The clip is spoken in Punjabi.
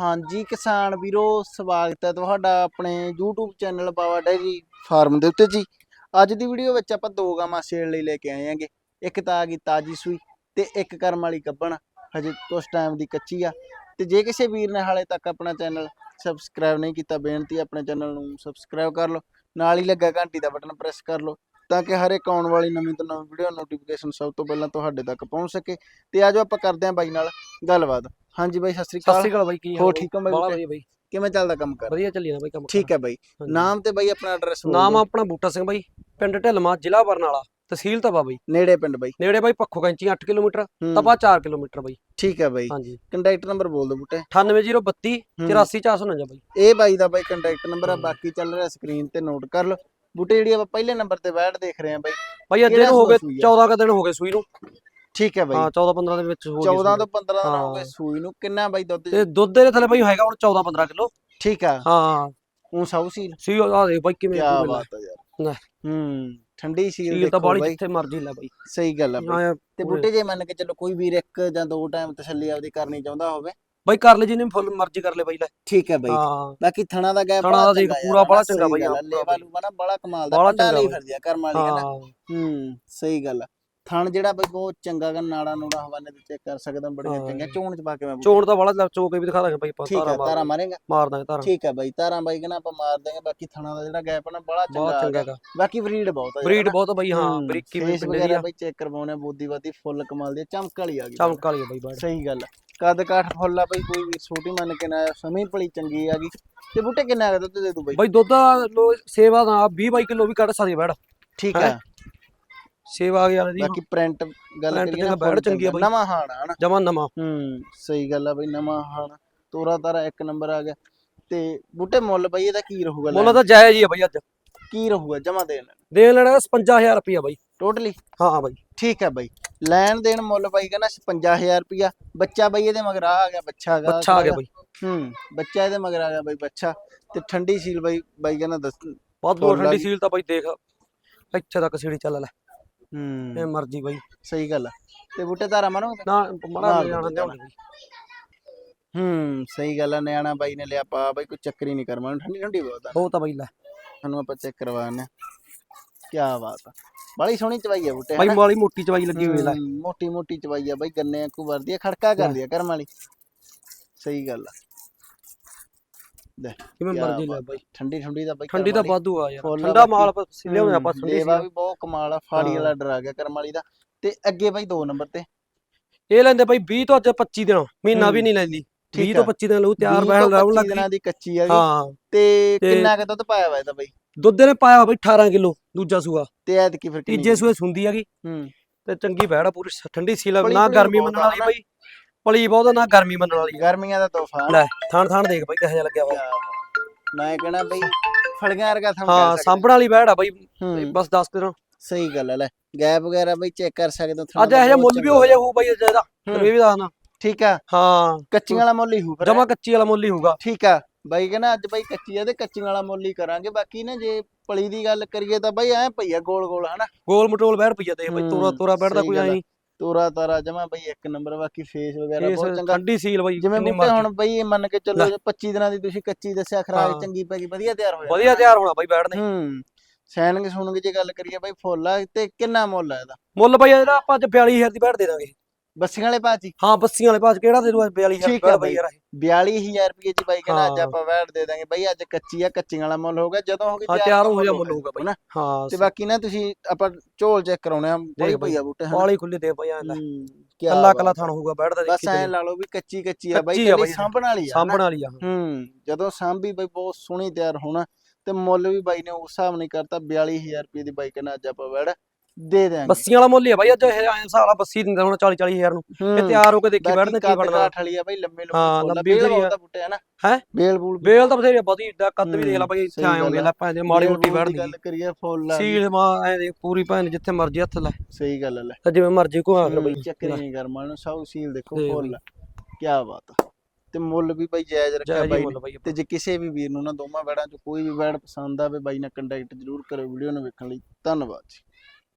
ਹਾਂਜੀ, ਕਿਸਾਨ ਵੀਰੋ, ਸਵਾਗਤ ਹੈ ਤੁਹਾਡਾ ਆਪਣੇ YouTube channel Bawa dairy farm ਦੇ ਉੱਤੇ ਜੀ। ਅੱਜ ਦੀ ਵੀਡੀਓ ਵਿੱਚ ਆਪਾਂ ਦੋ ਗਾਵਾਂ ਸੇਲ ਲਈ ਲੈ ਕੇ ਆਏ ਹਾਂਗੇ। ਇੱਕ ਤਾਂ ਆ ਗਈ ਤਾਜੀ ਸੂਈ ਤੇ ਇੱਕ ਕਰਮ ਵਾਲੀ ਗੱਬਣ। ਹਜੇ ਕੁਛ ਟਾਈਮ ਦੀ ਕੱਚੀ ਆ। ਤੇ ਜੇ ਕਿਸੇ ਵੀਰ ਨੇ ਹਾਲੇ ਤੱਕ ਆਪਣਾ ਚੈਨਲ ਸਬਸਕ੍ਰਾਈਬ ਨਹੀਂ ਕੀਤਾ, ਬੇਨਤੀ ਆਪਣੇ ਚੈਨਲ ਨੂੰ ਸਬਸਕ੍ਰਾਈਬ ਕਰ ਲਓ। ਨਾਲ ਹੀ ਲੱਗਾ ਘੰਟੀ ਦਾ ਬਟਨ ਪ੍ਰੈਸ ਕਰ ਲਓ। ਤਾਂ ਕਿ ਹਰ ਇੱਕ ਆਉਣ ਵਾਲੀ ਨਵੀਂ ਤੋਂ ਨਵੀਂ ਵੀਡੀਓ ਨੋਟੀਫਿਕੇਸ਼ਨ ਸਭ ਤੋਂ ਪਹਿਲਾਂ ਤੁਹਾਡੇ ਤੱਕ ਪਹੁੰਚ ਸਕੇ। ਤੇ ਆਜੋ ਆਪਾਂ ਕਰਦੇ ਆਂ ਬਾਈ ਨਾਲ ਗੱਲਬਾਤ। ਹਾਂਜੀ ਬਾਈ ਸਤਿ ਸ੍ਰੀ ਸਤਿ ਅਕਾਲ ਸ਼੍ਰੀ ਅਕਾਲ ਬਾਈ ਕੀ ਹੋ? ਠੀਕ ਹੋ ਬਾਈ? ਬਾਈ। ਕਿਵੇਂ ਚੱਲਦਾ ਕੰਮ ਕਰ? ਵਧੀਆ ਚੱਲੀ ਜਾਂਦਾ ਬਾਈ ਕੰਮ ਠੀਕ ਹੈ ਬਾਈ। ਨਾਮ ਤੇ ਬਾਈ ਆਪਣਾ ਐਡਰੈਸ ਨਾਮ ਆਪਣਾ ਬੂਟਾ ਸਿੰਘ ਬਾਈ ਪਿੰਡ ਢਿਲਮਾ ਜ਼ਿਲ੍ਹਾ ਬਰਨਾਲਾ ਤਹਿਸੀਲ ਤਵਾ ਬਾਈ। ਨੇੜੇ ਪਿੰਡ ਬਾਈ। ਨੇੜੇ ਬਾਈ ਪੱਖੋ ਕੈਂਚੀ 8 ਕਿਲੋਮੀਟਰ ਤਪਾ 4 ਕਿਲੋਮੀਟਰ ਬਾਈ। ਠੀਕ ਹੈ ਬਾਈ। ਹਾਂਜੀ। ਕੰਟੈਕਟ ਨੰਬਰ ਬੋਲ ਦਿਓ ਬੁੱਟੇ। 98032 ਹੂੰ। 84449 ਬਾਈ। ਇਹ ਬਾਈ ਦਾ ਬਾਈ ਕੰਟੈਕਟ ਨੰਬਰ ਆ। ਬਾਕੀ ਚੱਲ ਰਿਹਾ ਸਕਰੀਨ ਤੇ ਨੋਟ ਕਰ ਲਓ। ਬੁੱਟੇ ਜਿਹੜੀ ਆਪਾਂ ਪਹਿਲੇ ਨੰਬਰ ਤੇ ਬੈਠ ਦੇਖ ਰਹੇ ਆ ਬਾਈ ਬਾਈ ਅੱਜ ਇਹਨੂੰ ਹੋ ਗਏ ਸੂਈ ਆ? 14 ਕ ਦਿਨ ਹੋ ਗਏ ਸੂਈ ਨੂੰ। ਠੀਕ ਹੈ ਬਾਈ। ਹਾਂ 14 15 ਦੇ ਵਿੱਚ ਹੋ ਗਏ 14 ਸੂਈ। ਤੋਂ 15 ਦਿਨ ਹੋ ਗਏ। ਸੂਈ ਨੂੰ। ਕਿੰਨਾ ਬਾਈ ਦੁੱਧ? ਤੇ ਦੁੱਧ ਦੇ ਥੱਲੇ ਬਾਈ ਹੈਗਾ ਹੁਣ 14 15 ਕਿਲੋ। ਠੀਕ ਆ। ਹਾਂ। ਉਹ ਸੌ ਸੀਲ ਸੀ ਆ ਦੇ ਬਾਈ ਕਿਵੇਂ ਕੀ ਬਾਤ ਆ ਯਾਰ। ਹੂੰ ਠੰਡੀ ਸੀਲ ਸੀਲ ਤਾਂ ਦੇਖੋ ਬਾਲੀ ਜਿੱਥੇ ਮਰਜ਼ੀ ਲੈ ਬਾਈ। ਸਹੀ ਗੱਲ ਆ ਤੇ ਬੁੱਟੇ ਜੇ ਮੰਨ ਕੇ ਚੱਲੋ ਕੋਈ ਵੀਰ ਇੱਕ ਜਾਂ ਦੋ ਟਾਈਮ ਤਸੱਲੀ ਆਪਦੀ ਕਰਨੀ ਚਾਹੁੰਦਾ ਹੋਵੇ ਬਾਈ ਕਰ ਲੈ ਜਿਹਨੇ ਫੁੱਲ ਮਰਜ਼ੀ ਕਰ ਲੈ ਬਾਈ ਲੈ। ਠੀਕ ਹੈ ਬਾਈ। ਹਾਂ। ਬਾਕੀ ਥਣਾ ਦਾ ਗੈਪ ਥਣਾ ਦਾ ਦੇਖ ਪੂਰਾ ਬੜਾ ਚੰਗਾ ਬਾਈ, ਲੇਵਾ ਲੂਵਾ ਨਾ ਬੜਾ ਕਮਾਲ ਦਾ ਪੰਡਾ ਲਈ। ਫਿਰਦੀ ਆ ਕਰਮ ਵਾਲੀ ਹੈ ਨਾ? ਹਾਂ। ਹੂੰ ਸਹੀ ਗੱਲ ਆ। ਥਣ ਜਿਹੜਾ ਬਈ ਬਹੁਤ ਚੰਗਾ ਗਾ ਨਾੜਾ ਨੂੜਾ ਹਵਾਨੇ ਤੇ ਚੈੱਕ ਕਰ ਸਕਦਾ ਬੜੀਆਂ ਹਾਂ। ਚੰਗੀਆਂ। ਚੋਣ ਚ ਪਾ ਕੇ ਮੈਂ ਚੋਣ ਤਾਂ ਬੜਾ ਚੋ ਕੇ ਵੀ ਦਿਖਾ ਦਾਂਗੇ ਬਾਈ ਆਪਾਂ ਠੀਕ ਆ ਤਾਰਾਂ ਤਾਰਾ ਮਾਰ ਮਾਰੇਗਾ। ਮਾਰ ਦਾਂਗੇ ਤਾਰਾਂ। ਠੀਕ ਆ ਬਾਈ ਤਾਰਾਂ ਬਾਈ ਕਹਿੰਦਾ ਆਪਾਂ ਮਾਰ ਦਾਂਗੇ ਬਾਕੀ ਥਣਾ ਦਾ ਜਿਹੜਾ ਗੈਪ ਨਾ ਬੜਾ ਬਹੁਤ ਚੰਗਾ ਚੰਗਾ ਆ ਹੈਗਾ। ਬਾਕੀ ਬਰੀਡ ਬਹੁਤ ਆ ਬਰੀਡ ਬਹੁਤ ਆ ਬਾਈ ਹਾਂ ਹੂੰ, ਬਰੀਕੀ ਫੇਸ ਪਿੰਡੇ ਦੀ ਆ। ਬਾਈ ਚੈੱਕ ਕਰਵਾਉਣੇ ਬੋਦੀ ਬਾਦੀ ਫੁੱਲ ਕਮਾਲ ਦੀ ਆ, ਚਮਕ ਵਾਲੀ ਆ ਗਈ ਚਮਕ ਵਾਲੀ ਆ ਬਾਈ ਬਾੜ ਸਹੀ ਗੱਲ ਆ। ਕੱਦ ਕਾਠ ਫੁੱਲ ਆ ਬਈ ਕੋਈ ਵੀ ਛੋਟੀ ਮੰਨ ਕੇ ਨਾ ਸਮੀ ਭਲੀ ਚੰਗੀ ਆ ਗਈ। ਤੇ ਬੂਟੇ ਕਿੰਨਾ ਆ ਦੁੱਧ ਦੇ ਦੂ ਬਈ? ਬਾਈ ਦੁੱਧ ਲੋ ਸੇਵਾ ਦਾ 20 22 ਕਿਲੋ ਵੀ ਕੱਢ ਸਕਦੀ ਬੈੜ ਠੀਕ ਹੈਂ? ਆ ਸੇਵਾ ਆ ਗਿਆ ਦੀ ਬਾਕੀ ਪ੍ਰਿੰਟ ਗੱਲ ਕਰੀਏ ਨਾ ਬੈੜ ਚੰਗੀ ਆ। ਬਈ। ਨਵਾਂ ਹਾਣ ਆ ਹਨਾ ਜਮਾ ਨਵਾਂ। ਹੂੰ ਸਹੀ ਗੱਲ ਆ ਬਈ ਨਵਾਂ ਹਾਣ। ਤੋਰਾ ਤਾਰਾ ਇੱਕ ਨੰਬਰ ਆ ਗਿਆ। ਤੇ ਬੂਟੇ ਮੁੱਲ ਬਈ ਇਹਦਾ ਕੀ ਰਹੂਗਾ ਮੁੱਲ ਤਾਂ ਜਾਇਜ਼ ਹੀ ਆ ਬਾਈ ਅੱਜ। ਕੀ ਰਹੂਗਾ ਜਮਾ ਦੇਣ? ਦੇਣ ਲੈਣਾ 55000 ਰੁਪਿਆ ਬਾਈ। ਟੋਟਲੀ ਹਾਂ ਬਾਈ। ਠੀਕ ਹੈ ਬਈ। ਲੈਣ ਦੇਣ ਮੁੱਲ ਬਾਈ ਕਹਿੰਦਾ 55000 ਰੁਪਿਆ ਬੱਚਾ ਬਈ ਇਹਦੇ ਮਗਰ ਆ ਗਿਆ ਬੱਚਾ ਗਾ ਬੱਚਾ ਆ ਗਿਆ ਬਾਈ। ਹੂੰ ਬੱਚਾ ਇਹਦੇ ਮਗਰ ਆ ਗਿਆ ਬਈ ਬੱਚਾ। ਤੇ ਠੰਡੀ ਸੀਲ ਬਈ ਬਾਈ ਕਹਿੰਦਾ ਦੱਸ ਬਹੁਤ ਆ ਠੰਡੀ। ਸੀਲ ਤਾਂ ਬਾਈ ਦੇਖ। ਇੱਥੇ ਤੱਕ ਸੀੜੀ ਚੱਲ ਲੈ। ਹੂੰ। ਇਹ ਮਰਜ਼ੀ ਬਾਈ ਸਹੀ ਗੱਲ ਆ। ਤੇ ਬੂਟੇ ਧਾਰਾ ਮਾਰੋਗੇ ਨਾ ਮੜਾ ਨਾਲ ਜਾਣਾ ਬਾਈ ਹੂੰ ਸਹੀ ਗੱਲ ਆ ਨਿਆਣਾ ਬਾਈ ਨੇ ਲਿਆ ਪਾ ਬਾਈ ਕੋਈ ਚੱਕਰ ਨਹੀਂ ਕਰਮਾ ਠੰਡੀ ਠੰਡੀ ਬਹੁਤ ਆ। ਉਹ ਤਾਂ ਬਾਈ ਲੈ। ਸਾਨੂੰ ਆਪਾਂ ਚੈੱਕ ਕਰਵਾਉਣੇ ਕੀ ਬਾਤ ਆ। ਬੜੀ ਸੋਹਣੀ ਚਵਾਈ ਆ ਬੂਟੇ ਬਾਈ? ਮਾਲੀ ਮੋਟੀ ਚਵਾਈ ਲੱਗੀ ਹੋਈ ਲੈ। ਮੋਟੀ ਮੋਟੀ ਚਵਾਈ ਆ ਬਾਈ ਗੰਨੇ ਕੋ ਵਰਦੀ ਆ ਖੜਕਾ ਕਰਦੀ ਆ ਕਰਮ ਵਾਲੀ। ਸਹੀ ਗੱਲ ਆ। ਲੈ ਕਿਵੇਂ ਕਿਆ ਮਰਜ਼ੀ ਲੈ ਬਾਈ। ਠੰਡੀ ਠੰਡੀ ਦਾ ਬਾਈ ਠੰਡੀ ਤਾਂ। ਵਾਧੂ ਆ ਯਾਰ ਠੰਡਾ। ਮਾਲ ਆਪਾਂ ਲਿਆਉਣੇ ਆਪਾਂ ਠੰਡੀ ਵੀ ਬਹੁਤ ਕਮਾਲ ਆ ਫਾੜੀ। ਵਾਲਾ ਡਰਾ ਗਿਆ ਕਰਮ ਵਾਲੀ ਦਾ। ਤੇ ਅੱਗੇ ਬਾਈ ਦੋ ਨੰਬਰ ਤੇ। ਇਹ ਲੈਂਦੇ ਬਾਈ 20 ਤੋਂ ਅੱਜ 25 ਦਿਨ ਮਹੀਨਾ ਵੀ ਨਹੀਂ ਲੈਂਦੀ। ਠੀਕ 20 ਤੋਂ ਆ। 25 ਦਿਨ ਲਊ ਤਿਆਰ 20 ਬਹਿਣ ਤੋਂ ਲਾਉਣ 25 ਲੱਗ ਦਿਨਾਂ ਦੀ ਕੱਚੀ ਆ ਹਾਂ। ਤੇ ਕਿੰਨਾ ਕੁ ਦੁੱਧ ਪਾਇਆ ਵਾ ਇਹਦਾ ਬਾਈ? ਦੁੱਧ ਨੇ ਪਾਇਆ ਬਾਈ 18 ਕਿਲੋ ਦੂਜਾ ਸੂਆ। ਤੇ ਐਤਕੀ ਫਿਰ ਕਿੰਨੀ? ਤੀਜੇ ਸੂਏ ਸੁੰਦੀ ਹੈਗੀ ਹੂੰ। ਤੇ ਚੰਗੀ ਬੈੜ ਪੂਰੀ ਠੰਡੀ ਸੀਲ ਨਾ ਗਰਮੀ ਮੰਨਣ ਵਾਲੀ। ਬਾਈ। ਪਲੀ ਬਹੁਤ ਨਾ ਗਰਮੀ ਮੰਨਣ ਵਾਲੀ। ਗਰਮੀਆਂ ਦਾ ਤੋਹਫਾ। ਲੈ ਥਾਣ ਥਾਣ ਦੇਖ ਬਾਈ ਕਿਹੋ ਜਿਹਾ ਲੱਗਿਆ ਹੋਇਆ ਮੈਂ ਕਹਿਣਾ ਬਈ ਫੜੀਆਂ ਵਰਗਾ ਥਮ ਹਾਂ ਸਾਂਭਣ ਵਾਲੀ ਬੈੜ ਆ ਬਾਈ। ਬਸ 10 ਦਿਨ। ਸਹੀ ਗੱਲ ਹੈ ਲੈ ਗੈਪ ਵਗੈਰਾ ਬਈ ਚੈੱਕ ਕਰ ਸਕਦੇ ਹੋ ਅੱਜ ਇਹੋ ਜਿਹਾ ਮੁੱਲ ਵੀ ਹੋ ਜਾ ਹੋਊ ਬਾਈ। ਤੈਨੂੰ ਇਹ ਵੀ ਦੱਸਣਾ ਠੀਕ ਆ। ਹਾਂ। ਕੱਚੀਆਂ ਵਾਲਾ ਮੁੱਲ ਹੀ ਹੋਊ ਫਿਰ ਜਮਾ ਕੱਚੀ ਵਾਲਾ ਮੁੱਲ ਹੀ ਹੋਊਗਾ। ਠੀਕ ਆ ਬਾਈ ਕਹਿੰਦਾ ਅੱਜ ਬਾਈ ਕੱਚੀ ਆ ਤੇ ਕੱਚੀਆਂ ਵਾਲਾ ਮੁੱਲ ਹੀ ਕਰਾਂਗੇ ਬਾਕੀ ਨਾ ਜੇ ਪਲੀ ਦੀ ਗੱਲ ਕਰੀਏ ਤਾਂ ਬਾਈ ਐ ਪਈਆ ਗੋਲ ਗੋਲ ਹਨਾ? ਗੋਲ ਮਟੋਲ ਬੈੜ ਪਈਆ ਤੇ ਬਾਈ ਤੋਰਾ ਤੋਰਾ ਬੈੜ ਦਾ ਸਹੀ ਕੋਈ। ਆਈ ਤੋਰਾ ਤਾਰਾ ਜਮਾ ਬਈ ਇੱਕ ਨੰਬਰ ਬਾਕੀ ਫੇਸ ਵਗੈਰਾ ਬਹੁਤ ਚੰਗਾ। ਠੰਡੀ ਸੀਲ ਬਾਈ ਜਿਵੇਂ ਬੂਟੇ। ਹੁਣ ਬਈ ਇਹ ਮੰਨ ਕੇ ਚੱਲੋ ਲੈ। ਜੇ 25 ਦਿਨਾਂ ਦੀ ਤੁਸੀਂ ਕੱਚੀ ਦੱਸਿਆ ਖਰਾਕ ਹਾਂ। ਚੰਗੀ ਪੈ ਗਈ ਵਧੀਆ ਤਿਆਰ ਹੋ ਜਾਣਾ ਵਧੀਆ ਤਿਆਰ ਹੋਣਾ ਬਾਈ ਨੇ ਹੂੰ। ਸੈਨਿਕ ਸੁਣਗੇ ਜੇ ਗੱਲ ਕਰੀਏ ਬਾਈ ਫੁੱਲ ਆ ਤੇ ਕਿੰਨਾ ਮੁੱਲ ਆ ਇਹਦਾ? ਮੁੱਲ ਬਾਈ ਇਹਦਾ ਆਪਾਂ ਅੱਜ 42000 ਦੀ ਬੈੜ ਦੇ ਦਾਂਗੇ। ਬੱਸੀਆਂ ਵਾਲੇ ਭਾਜੀ ਹਾਂ ਬੱਸੀਆਂ ਵਾਲੇ ਪਾਸ ਕਿਹੜਾ ਦੇ ਦੂ 42000 ਠੀਕ ਆ ਬਾਈ। ਬਾਈ ਯਾਰ ਇਹ। 42000 ਰੁਪਏ ਦੀ ਬਾਈ ਕਹਿੰਦਾ ਅੱਜ ਹਾਂ। ਆਪਾਂ ਵੈਟ ਦੇ ਦਾਂਗੇ। ਬਾਈ ਅੱਜ ਕੱਚੀ ਆ ਕੱਚੀਆਂ ਵਾਲਾ ਮੁੱਲ ਹੋਊਗਾ ਜਦੋਂ ਹੋਗੀ ਹਾਂ ਤਿਆਰ ਹੋ ਜਾ ਮੁੱਲ ਹੋਊਗਾ ਬਾਈ। ਹਾਂ ਤੇ ਬਾਕੀ ਨਾ ਤੁਸੀਂ ਆਪਾਂ ਝੋਲ ਚੈੱਕ ਕਰਾਉਣੇ ਆ। ਦੇਖ ਬਾਈ, ਭਈਆ ਬੂਟੇ ਹਨ। ਪਾਲੀ ਖੁੱਲੀ ਦੇ ਬਾਈ ਐ ਲੈ ਕੱਲਾ ਕੱਲਾ। ਥਣ ਹੋਊਗਾ ਬੈੜ ਦਾ ਬਸ ਦੇਖੀ ਐ। ਲਾ ਲਓ ਵੀ ਕੱਚੀ ਕੱਚੀ ਆ ਬਾਈ ਕੱਲੀ ਸਾਂਭਣ ਵਾਲੀ ਆ ਸਾਂਭਣ। ਵਾਲੀ ਆ ਹੂੰ ਜਦੋਂ ਸਾਂਭੀ ਬਾਈ ਬਹੁਤ ਸੋਹਣੀ ਤਿਆਰ ਹੋਣਾ। ਤੇ ਮੁੱਲ ਵੀ ਬਾਈ ਨੇ ਉਸ ਹਿਸਾਬ ਨਹੀਂ ਕਰਤਾ 42000 ਰੁਪਏ ਦੀ ਬਾਈ ਕਹਿੰਦਾ ਅੱਜ ਆਪਾਂ ਵੈੜ ਦੇ ਦਿਆਂਗੇ। ਬੱਸੀਆਂ ਵਾਲਾ ਮੁੱਲ ਹੀ ਆ ਬਾਈ ਅੱਜ ਇਹ ਐਂ ਨਾਲ ਬੱਸੀ ਦਿੰਦਾ ਹੁਣ 40 40000 ਨੂੰ। ਇਹ ਹੂੰ। ਤਿਆਰ ਹੋ ਕੇ ਦੇਖੀ ਬੈੜ ਬਾਕੀ ਨੇ ਕੀ ਬਣਨਾ ਕਾਠ ਵਾਲੀ ਆ ਬਾਈ ਲੰਮੇ ਲੰਮੇ ਹਾਂ, ਆ, ਲੰਬੀ ਬੇਲ ਆ। ਆ ਬੂਟੇ ਹਨਾ ਹੈਂ? ਬੇਲ ਬੂਲ ਬੇਲ ਤਾਂ ਬਥੇਰੀ ਬਦੀ ਦਾ ਕੱਦ ਵੀ ਦੇਖ ਲੈ ਹੂੰ, ਬਾਈ ਇੱਥੇ ਆਏ ਹੋਗੇ ਆ। ਲੈ ਭਾਂਦੇ ਮਾੜੀ ਮੋਟੀ ਦੀ ਗੱਲ ਕਰੀਏ ਫੁੱਲ ਆ ਸੀਲ ਮਾਂ ਐ ਦੇ ਪੂਰੀ ਭਾਂ ਜਿੱਥੇ ਮਰਜ਼ੀ ਹੱਥ ਲੈ। ਸਹੀ ਗੱਲ ਆ ਲੈ। ਜਿਵੇਂ ਮਰਜ਼ੀ ਘੁਮਾ ਕਰ ਬਾਈ। ਹੂੰ, ਚੱਕਰੀ ਨਹੀਂ ਕਰ ਮਾਨੂੰ ਸੌ ਸੀਲ ਦੇਖੋ ਫੁੱਲ ਕੀ ਬਾਤ ਆ। ਤੇ ਮੁੱਲ ਵੀ ਬਾਈ ਜਾਇਜ਼ ਰੱਖਿਆ ਨੇ। ਬਾਈ ਤੇ ਜੇ ਕਿਸੇ ਵੀ ਵੀਰ ਨੂੰ ਨਾ ਦੋਵਾਂ ਬੈੜਾਂ ਚੋਂ ਕੋਈ ਵੀ ਬੈੜ ਪਸੰਦ ਆਵੇ ਬਾਈ ਨਾਲ ਕੰਟੈਕਟ ਜ਼ਰੂਰ ਕਰਿਓ ਵੀਡੀਓ ਨੂੰ ਵੇਖਣ ਲਈ। ਧੰਨਵਾਦ ਜੀ।